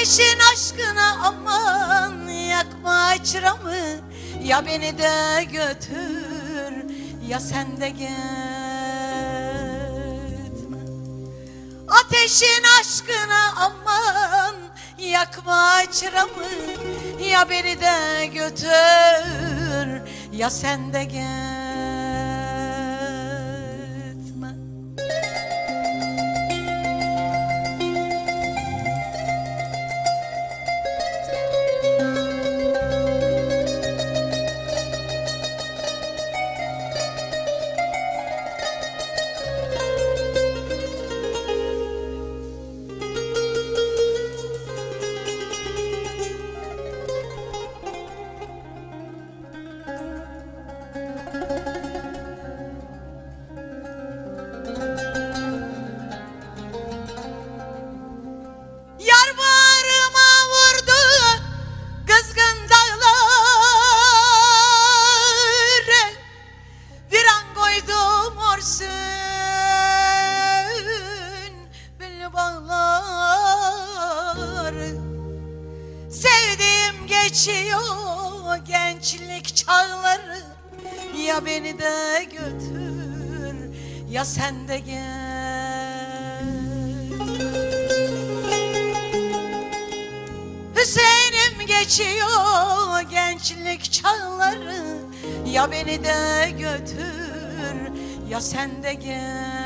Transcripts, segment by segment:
Ateşin aşkına aman yakma çıramı. Ya beni de götür ya sen de gitme. Ateşin aşkına aman yakma çıramı. Ya beni de götür ya sen de gitme geçiyor gençlik çağları. Ya beni de götür ya sen de gel. Hüseyin'im geçiyor gençlik çağları. Ya beni de götür ya sen de gitme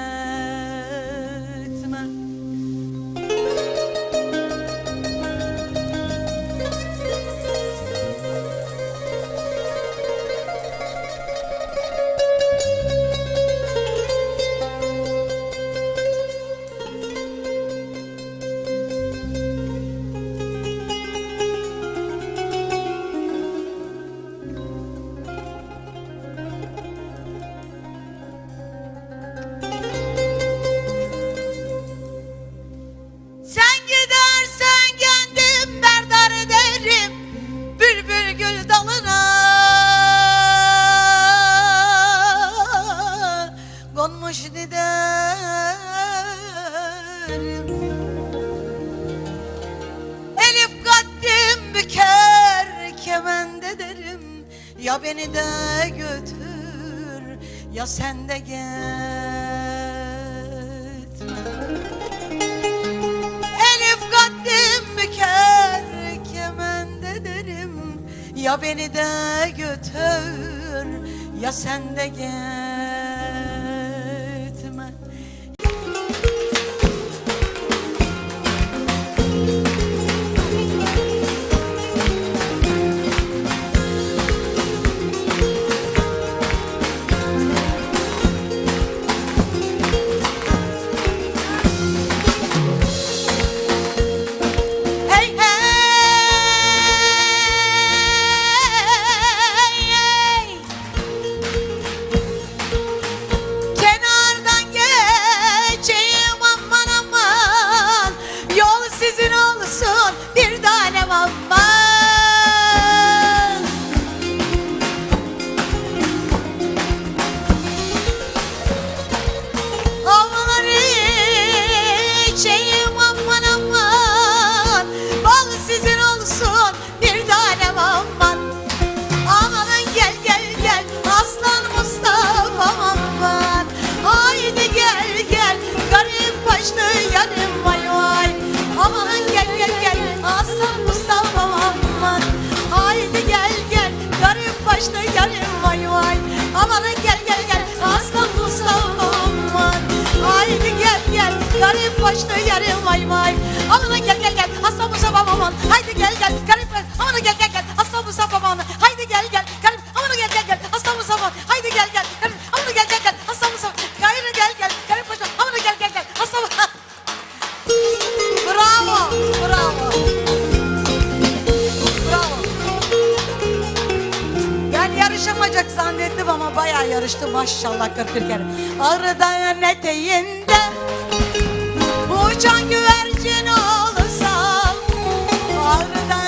Elif kaddim büker kemende derim. Ya beni de götür ya sen de gitme. Elif kaddim büker kemende derim. Ya beni de götür ya sen de gitme başlı yarım vay vay. Amanın gel gel gel. Aslan Mustafa aman. Haydi gel gel. Garip amanın gel gel gel. Aslan Mustafa aman. Haydi gel gel. Garip. Amanın gel gel gel. Aslan Mustafa Haydi gel gel. Garip. Amanın gel gel gel. Aslan Mustafa Gayrı gel gel. Garip başlı amanın gel gel gel. Aslan Bravo. Bravo. Bravo. Ben yarışamayacak zannettim ama bayağı yarıştım maşallah 41 kere. Arıdağın eteğinde uçan güvercin olsam Ardan